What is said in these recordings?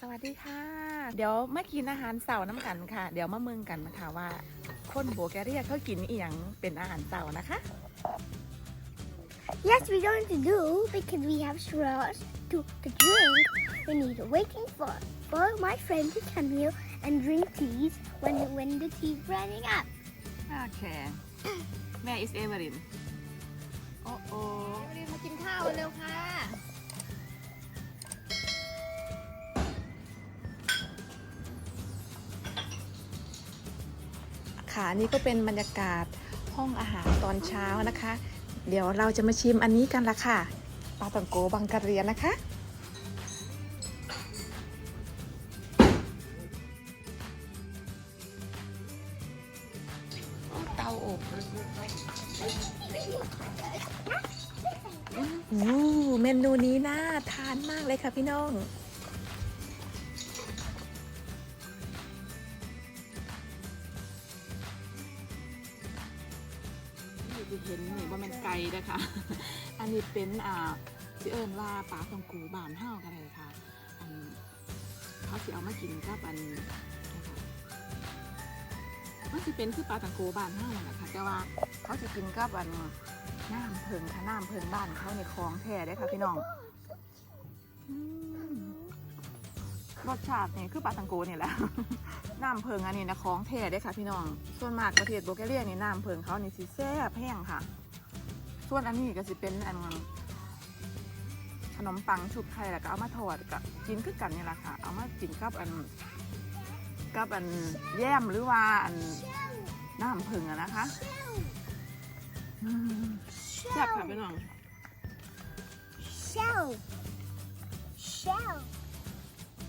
สวัสดีค่ะ เดี๋ยวมากินอาหารเสาร์น้ำกันค่ะ เดี๋ยวมาเมืองกันนะคะว่าคนโบแกเรียเขากินอีหยังเป็นอาหารเสาร์นะคะ Yes, we're going to do because we have straws to, to drink. We need waiting for for my friend to come here and drink teas when when the tea's running up. โอเคแม่ is เอเวอรินโอ้โอเอเวอรินมากินข้าวเร็วค่ะ ค่ะนี่ก็เป็นบรรยากาศห้องอาหารตอนเช้านะคะ เดี๋ยวเราจะมาชิมอันนี้กันละค่ะปลาตังโกบังกะเรียนนะคะเตาอบอู้เมนูนี้น่าทานมากเลยค่ะพี่น้อง ว่ามันไกลนะคะ อันนี้เป็นอ่าสิเอิญว่าปลาตองกูบานเฮากันเลยค่ะ อันเขาสิเอามากินกับอันนะคะมันสิเป็นคือปลาตังโกบานเฮานั่นแหละค่ะแต่ว่าเขาจะกินกับอันน้ำเพิงค่ะน้ำเพิงบ้านเขาในคลองแท้ได้ค่ะพี่น้องรสชาตินี่คือปลาตังโกนี่แหละน้ำเพิงอันนี้นะของแท้ได้ค่ะพี่น้อง ส่วนมากประเทศโบเกเรียนี่น้ำเพิงเขานี่สิแซ่บแห้งค่ะ ส่วนอันนี้ก็สิเป็นอันขนมปังชุบไทยแล้วก็เอามาทอดกับกินคือกันนี่แหละค่ะ เอามากินกับอันกับอันแย้มหรือว่าอันน้ำเพิงอะนะคะอืมแซ่บค่ะพี่น้อง Shell. Shell.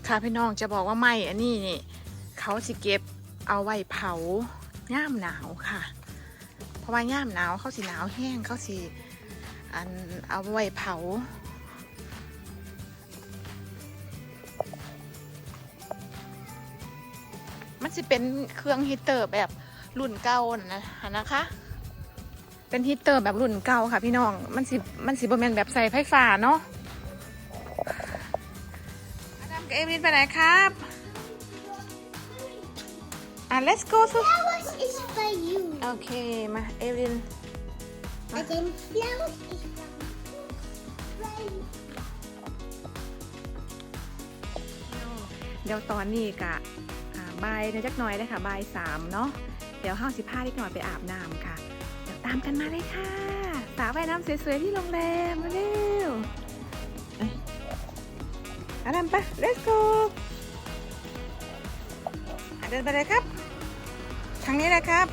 ค่ะพี่น้องจะบอกว่าไม่อันนี้นี่ เขาสิเก็บเอาไว้เผาย่ามหนาวค่ะเพ ราะว่าย่ามหนาวเขาสิหนาวแห้งเขาสิอันเอาไว้เผามันสิเป็นเครื่องฮีตเตอร์แบบรุ่นเก่านะนะนะคะ เป็นฮีตเตอร์แบบรุ่นเก่าค่ะพี่น้อง มันสิ มันสิบแมนแบบใส่ไฟฟ้าเนาะอดัมกับเอมินไปไหนครับ อะ let's go to Flowers is for you. โอเค มาเอมิน And then flowers is for you. เดี๋ยวตอนนี้กะอ่าบายนะจักหน่อยเลยค่ะบายสามเนาะ เดี๋ยวห้าสิบห้าเล็กหน่อยไปอาบน้ำค่ะ เดี๋ยวตามกันมาเลยค่ะ สาวว่ายน้ำสวยๆที่โรงแรมมาเร็วเอ้ยอาดัมไป let's go อะเดินไปเลยครับทางนี้เลยครับ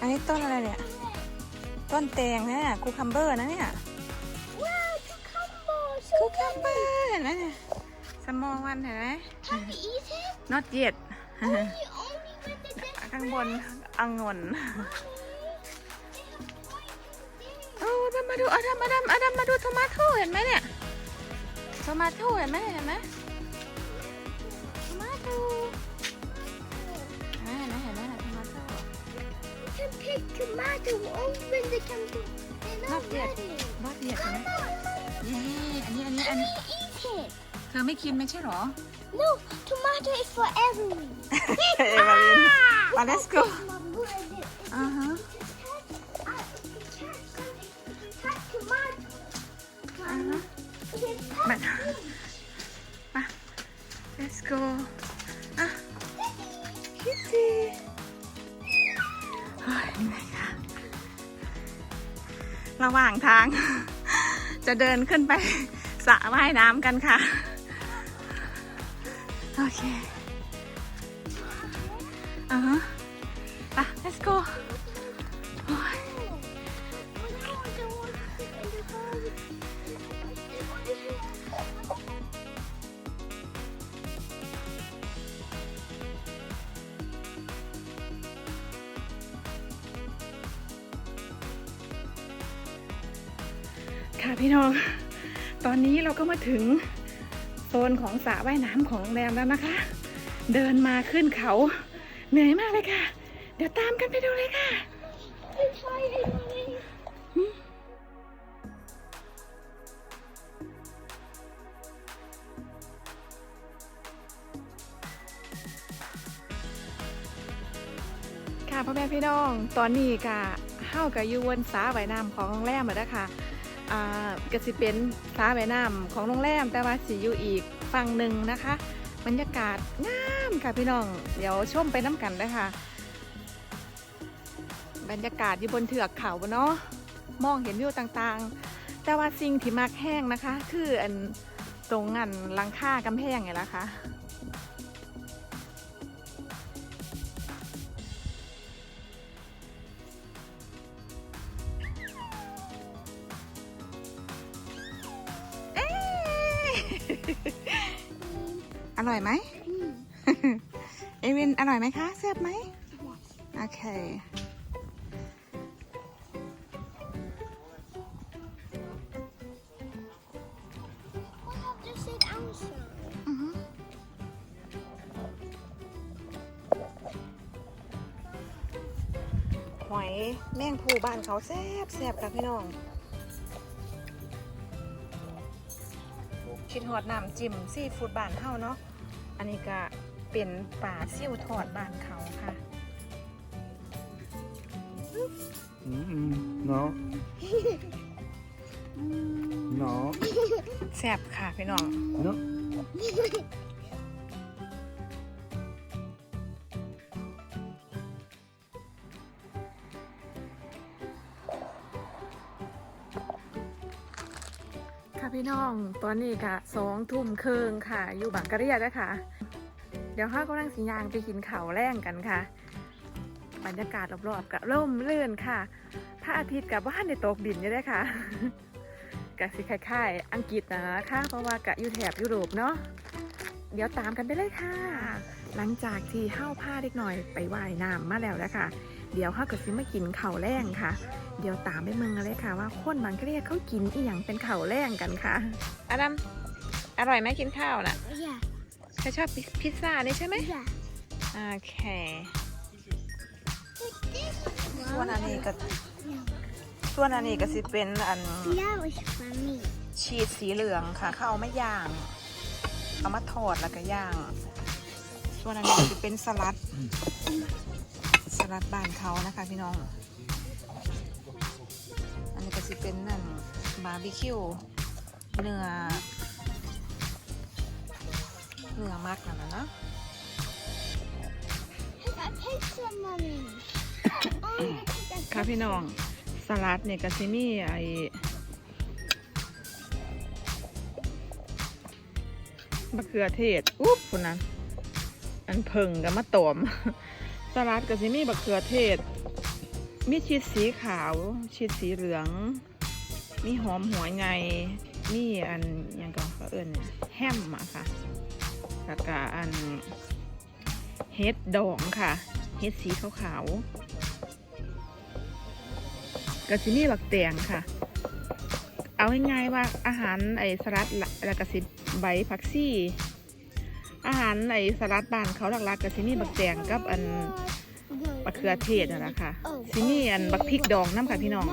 อันนี้ต้นอะไรเนี่ย ต้นแตงนะเนี่ยคูคัมเบอร์นะเนี่ย Wow, cucumber. คู So คัมเบอร์เห็นไหมเนี่ยสมอวันเห็นไหม Can we eat it? not yet Only, only when the dead ข้างบนองุ่นโอ้ดำมาดูอาดัมอาดัมอาดัมมาดูโทมาโต้เห็นไหมเนี่ยโทมาโต้เห็นไหมเห็นไหมโทมาโต้อ่าเห็นไหมเห็นไหมโทมาโต้ We can pick tomato only when they come to. They're not Not yet. ready. not yet เห็นไหม Come on. เย้อันนี้อันนี้อัน Let นี้ me eat it. เธอไม่กินไม่ใช่หรอ No, tomato is for everyone. เอวาลินมา let's go go อะคิตตี้เฮ้ยเหนื่อยค่ะระหว่างทาง จะเดินขึ้นไปสระว่ายน้ำกันค่ะ โอเคอ่าฮะไป let's go ค่ะพี่น้อง ตอนนี้เราก็มาถึงโซนของสระว่ายน้ำของโรงแรมแล้วนะคะ เดินมาขึ้นเขาเหนื่อยมากเลยค่ะ เดี๋ยวตามกันไปดูเลยค่ะค่ะพ่อแม่พี่น้อง ตอนนี้ก็เข้ากับยูวนสาไวน้ำของโรงแรมมาแล้วค่ะ อ่าก็สิเป็นสาใบน้ำของโรงแรม แต่ว่าสิอยู่อีกฝั่งหนึ่งนะคะบรรยากาศงามค่ะพี่น้อง เดี๋ยวชมไปน้ำกันเลยค่ะบรรยากาศอยู่บนเถือกเขาเนาะมองเห็นวิวต่างๆ แต่ว่าสิ่งที่มากแห้งนะคะ คืออันตรงอันลังค่ากำแพงไงล่ะคะ อร่อยไหม เอวินอร่อยไหมคะแซ่บไหมโอเค I have to sit outside. อือฮึหอยแมงภูบ้านเขาแซ่บแซ่บค่ะพี่น้อง คิดหอดน้ำจิ้มซีฟู้ดบ้านเฮาเนาะอันนี้ก็เป็นป่าซิ่วทอดบ้านเขาค่ะ Mm-mm. No. No. แซ่บค่ะพี่น้อง No. ค่ะพี่น้อง ตอนนี้ก็สองทุ่มครึ่งค่ะ อยู่บางกะเรียดนะคะ เดี๋ยวข้ากำลังสิยางไปกินข้าวแรงกันค่ะ บรรยากาศรอบๆกับร่มเรื่นค่ะพระอาทิตย์กับบ้านในตกดินอยู่ด้วยค่ะกะสิคล้ายๆอังกฤษนะคะเพราะว่ากะอยู่แถบยุโรปเนาะเดี๋ยวตามกันไปเลยค่ะ หลังจากที่ห้าผ้าเล็กหน่อยไปว่ายน้ำมาแล้วนะคะเดี๋ยวข้าก็สิมากินข้าวแรงค่ะ เดี๋ยวตามไปเมืองกันเลยค่ะว่าคนบางกะเรียเขากินอีหยังเป็นข้าวแรงกันค่ะอดัมอร่อยไหมกินข้าวน่ะ Yeah, ใครชอบพิซซ่านี่ใช่ไหม yeah. โอเค This ส่วน one. อันนี้ก็ส่วนอันนี้ก็สิเป็นอัน That was for me. ชีสสีเหลืองค่ะเขาเอามาย่าง เอามาทอดแล้วก็ย่าง ส่วนอันนี้ก็สิเป็นสลัด สลัดบ้านเขานะคะพี่น้องอันนี้ก็ สิเป็นนั่นบาร์บีคิวเนื้อเนื้อมักนั่นนะเนาะ I take some, mommy. oh, you take that. ค่ะพี่น้องสลัดเนี่ยก็สิมีไอมะเขือเทศอุ๊บคนนั้นอันเพิงกับมะตอม สลัดก็สิมีมะเขือเทศ มีชีสสีขาว ชีสสีเหลือง มีหอมหัวไงมีอันยังก็เขาเอิ้นแฮมอะค่ะแล้วก็อันเฮ็ดดองค่ะ เฮ็ดสีขาวๆกะสิมีบักแตงค่ะ เอาง่ายๆว่าอาหารไอสลัดละแล้วก็สิใบผักซี่ อาหารไอสลัดบ้านเขาหลักๆกะสิมีบักแตงกับอัน บักเขือเทศนั่นแหละค่ะสิมีอันบักพริกดองน้ำค่ะพี่น้อง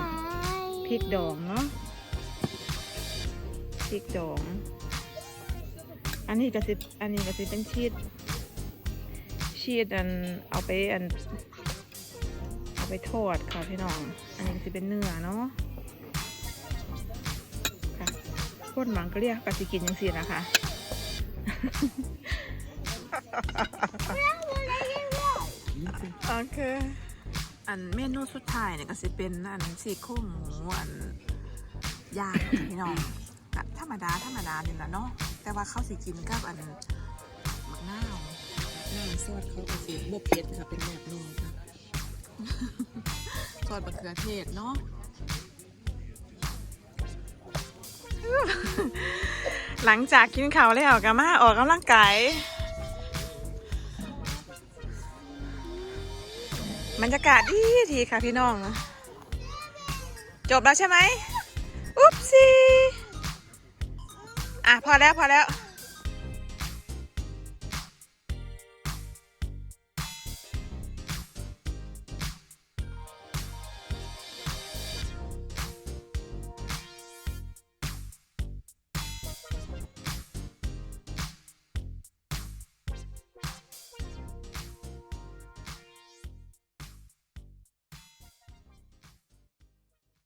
พริกดองเนาะพริกดอง อันนี้ก็สิอันนี้ก็สิเป็นชีสชีสอันเอาไปอันเอาไปทอดค่ะพี่น้อง อันนี้จะเป็นเนื้อเนาะค่ะคนหมังก็เรียกกสิกินยังสินะคะ โอเค อันเมนูสุดท้ายเนี่ยก็สิเป็นอันสี่โครงหมูอันย่างค่ะพี่น้องก็ธรรมดาธรรมดานี่แหละเนาะแต่ว่าเขาสิกินกับอันมะนาวน้ำซอสเขาก็สิบเผ็ดค่ะเป็นแบบนี้ค่ะซอสมะเขือเทศเนาะหลังจากกินข้าวแล้วก็มาออกกำลังกาย บรรยากาศดีทีค่ะพี่น้อง จบแล้วใช่ไหมอุ๊บซีอะ พอแล้วพอแล้ว